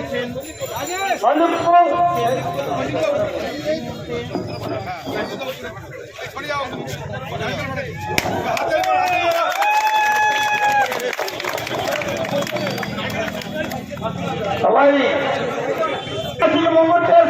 রয়েছেন সবাই একই মুহূর্তের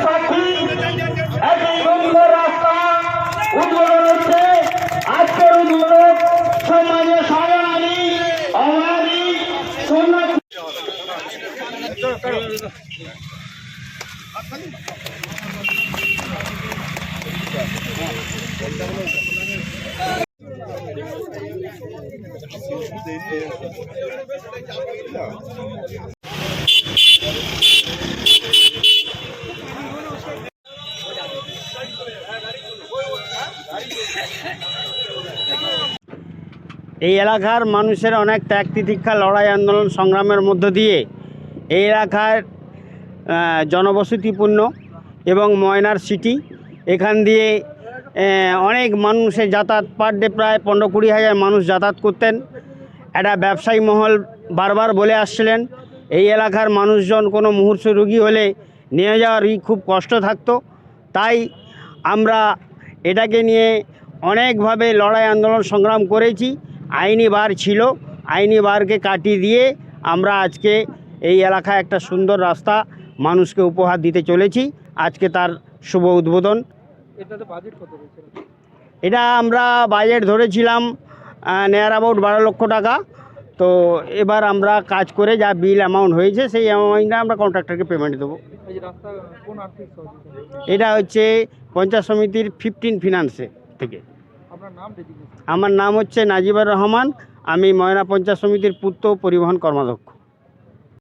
এই এলাকার মানুষের অনেক ত্যাগ তিতিক্ষা লড়াই আন্দোলন সংগ্রামের মধ্য দিয়ে এই এলাকার জনবসতিপূর্ণ এবং ময়নার সিটি। এখান দিয়ে অনেক মানুষের যাতায়াত পার ডে প্রায় পনেরো কুড়ি হাজার মানুষ যাতায়াত করতেন। একটা ব্যবসায়ী মহল বারবার বলে আসছিলেন, এই এলাকার মানুষজন কোনো মুহূর্ত রুগী হলে নিয়ে যাওয়ারই খুব কষ্ট থাকতো। তাই আমরা এটাকে নিয়ে অনেকভাবে লড়াই আন্দোলন সংগ্রাম করেছি। আইনি বার ছিল, আইনি বারকে কাটিয়ে দিয়ে আমরা আজকে এই এলাকায় একটা সুন্দর রাস্তা মানুষকে উপহার দিতে চলেছি। আজকে তার শুভ উদ্বোধন। এটা আমরা বাজেট ধরেছিলাম নেয়ার অ্যাবাউট বারো লক্ষ টাকা। তো এবার আমরা কাজ করে যা বিল অ্যামাউন্ট হয়েছে সেই অ্যামাউন্টটা আমরা কন্ট্রাক্টরকে পেমেন্ট দেবো। এটা হচ্ছে পঞ্চায়েত সমিতির ফিফটিন ফিনান্সে থেকে। আমার নাম হচ্ছে নাজিবুর রহমান। আমি ময়না পঞ্চায়েত সমিতির পূর্ত পরিবহন কর্মাধ্যক্ষ।